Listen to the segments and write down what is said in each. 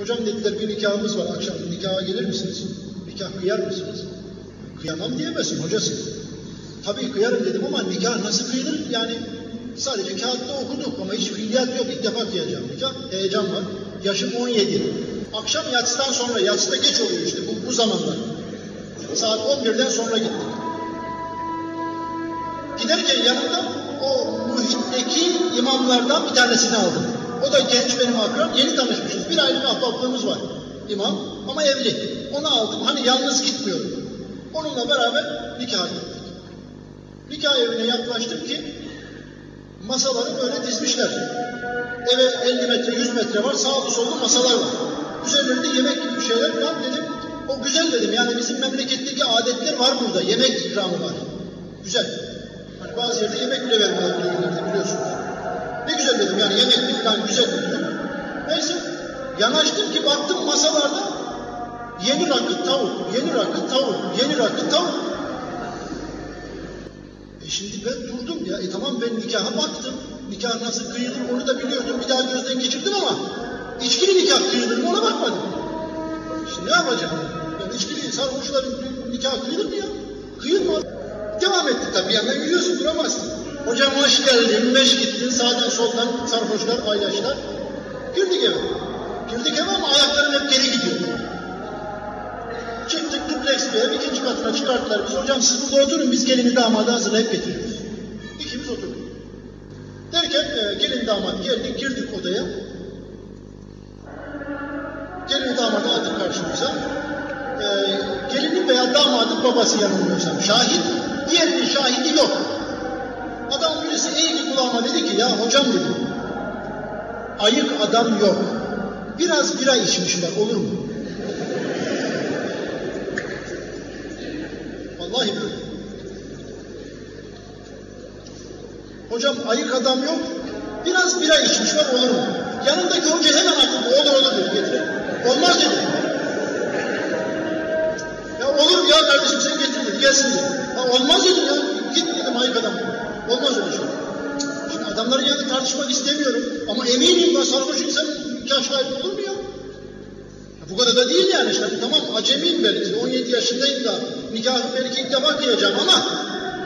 Hocam dediler bir nikahımız var akşam nikaha gelir misiniz? Nikah kıyar mısınız? Kıyamam diyemezsin hocası. Tabii kıyarım dedim ama nikah nasıl kıyılır? Yani sadece kağıtta okuduk ama hiç fiiliyat yok. İlk defa kıyacağım nikah. Heyecan var. Yaşım 17. Akşam yatsıdan sonra, yatsıda geç oluyor işte bu, bu zamanlar. Saat 11'den sonra gittik. Giderken yanımda o muhitteki imamlardan bir tanesini aldım. O da genç benim akran, yeni tanışmışız. Ahbaplığımız var imam ama evli. Onu aldım, hani yalnız gitmiyorum. Onunla beraber nikah gittik. Nikah evine yaklaştım ki masaları böyle dizmişler. Eve 50 metre, 100 metre var, sağlı sollu masalar var. Üzerlerinde yemek gibi şeyler var dedim. O güzel dedim, yani bizim memleketteki adetler var burada, yemek ikramı var. Güzel. Hani bazı yerde yemek bile vermiyorlar biliyorsunuz. Ne güzel dedim yani yemek falan güzel. Neyse yanaştım ki baktım masalarda yeni rakı tavuk, yeni rakı tavuk, yeni rakı tavuk. E şimdi ben durdum ya. E tamam ben nikaha baktım. Nikah nasıl kıyılır onu da biliyordum. Bir daha gözden geçirdim ama içkili nikah kıyılır mı ona bakmadım. Şimdi ne yapacağım? Ben içkili sarhoşların nikah kıyılır mı ya? Kıyılmaz. Devam etti tabii yandan yürüyorsun duramazsın. Hocam hoş geldin, beş gittin, sağdan soldan sarhoşlar, paylaşlar. Girdik eve. Eve ama ayaklarım hep geri gidiyor. Çıktık dubleks bir ev, ikinci katına çıkarttılar. Biz hocam siz burada oturun, biz gelini damadı hazırlayıp getiriyoruz. İkimiz oturduk. Derken e, gelin damat geldik, girdik odaya. Gelin damadı aldık karşımıza. E, gelinin veya damadın babası yanılmıyorsam şahit, diğerinin şahidi yok. Adam birisi eğildi kulağıma dedi ki ya hocam dedi. Ayık adam yok. Biraz bira içmişler olur mu? Vallahi böyle. Hocam ayık adam yok. Biraz bira içmişler olur mu? Yanındaki hoca hemen atıldı. Olur olur dedi. Getirin. Olmaz dedi. Ya olur ya kardeşim sen getir dedi. Gelsin dedi. Ha, olmaz dedim ya. Git dedim ayık adam. Olmaz öyle şey. Şimdi adamların yanında tartışmak istemiyorum. Ama eminim ben sarhoş insan nikah şahit olur mu ya? ya? Bu kadar da değil yani. İşte, tamam acemiyim belki. 17 yaşındayım da nikah belki ilk defa kıyacağım ama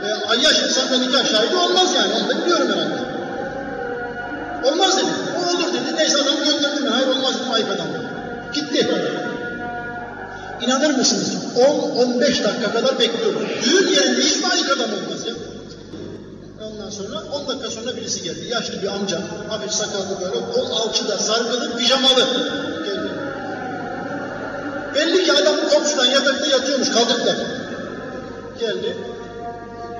e, ay yaş insanda nikah şahidi olmaz yani. Onu da biliyorum herhalde. Olmaz dedi. O olur dedi. Neyse adam gönderdim. Hayır olmaz dedim ayıp adam. Gitti. İnanır mısınız? 10-15 dakika kadar bekliyorum. Düğün yerinde hiç mi ayık adam olmaz ya? Sonra 10 dakika sonra birisi geldi. Yaşlı bir amca, hafif sakallı böyle, kol alçıda, sargılı, pijamalı geldi. Belli ki adam komşudan yatakta yatıyormuş, kaldıklar. Geldi.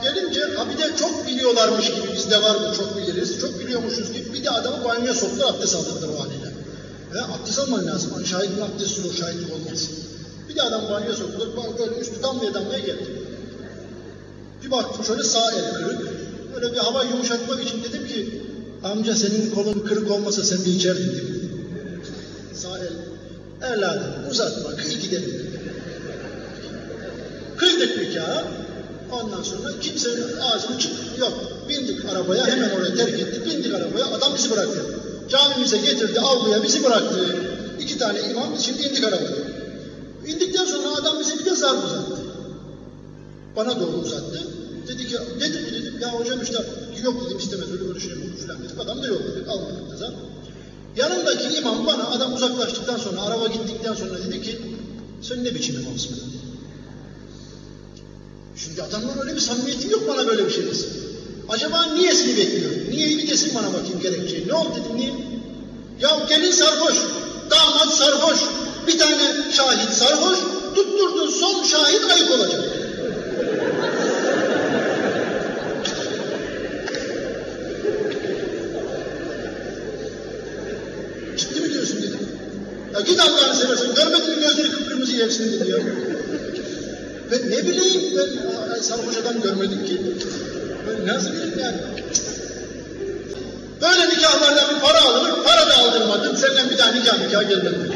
Gelince, ha bir de çok biliyorlarmış gibi, bizde var mı çok biliriz, çok biliyormuşuz gibi bir de adamı banyoya soktular, abdest aldırdılar o haliyle. Ve abdest alman lazım, hani şahidin abdesti olur, şahitlik olmaz. Bir de adam banyoya soktular, böyle üstü damlaya damlaya geldi. Bir baktım şöyle sağ el kırık, Böyle bir hava yumuşatmak için dedim ki amca senin kolun kırık olmasa sen de içerdin dedim. Sağ el. Evladım uzatma kıy gidelim. Kıydık nikahı. Ondan sonra kimsenin ağzını çık yok. Bindik arabaya hemen oraya terk ettik. Bindik arabaya adam bizi bıraktı. Camimize getirdi avluya bizi bıraktı. İki tane imam şimdi indik arabaya. İndikten sonra adam bize bir de zar uzattı. Bana doğru uzattı. Dedi ki nedir bu Ya hocam işte yok dedim istemez öyle böyle şey olur filan dedim. Adam da yok dedik almadık da zar. Yanımdaki imam bana adam uzaklaştıktan sonra araba gittikten sonra dedi ki sen ne biçim imamsın dedi. Şimdi adamla öyle bir samimiyetim yok bana böyle bir şey desin. Acaba niyesini bekliyor? Niye bir desin bana bakayım gerekçeyi. Ne oldu dedim niye? Ya gelin sarhoş, damat sarhoş, bir tane şahit sarhoş, tutturdun son şahit ayıp olacak. Ciddi mi diyorsun dedim. Ya git Allah'ını seversen, görmedin mi gözleri kıpkırmızı yersin dedi ya. Ben ne bileyim ben sarhoş adam görmedim ki. Ben nasıl bileyim yani. Böyle nikahlardan bir para alınır, para da aldırmadım. Senden bir tane nikah nikah gelmedi.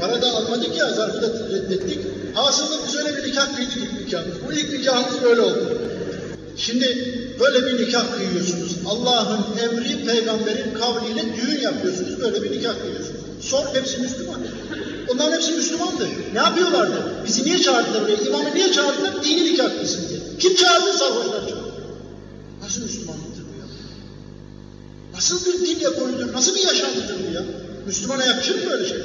Para da almadık ya, zarfı da reddettik. Aslında biz öyle bir nikah kıydık ilk nikahımız. Bu ilk nikahımız böyle oldu. Şimdi böyle bir nikah kıyıyorsunuz. Allah'ın emri, peygamberin kavliyle düğün yapıyorsunuz. Böyle bir nikah kıyıyorsunuz. Sor hepsi Müslüman. Onların hepsi Müslümandı. Ne yapıyorlardı? Bizi niye çağırdılar buraya? İmamı niye çağırdılar? Dini nikah kılsın diye. Kim çağırdı? Sarhoşlar çağırdı. Nasıl Müslümanlıktır bu ya? Nasıl bir din ekolüdür? Nasıl bir yaşantıdır bu ya? Müslümana yakışır mı böyle şey?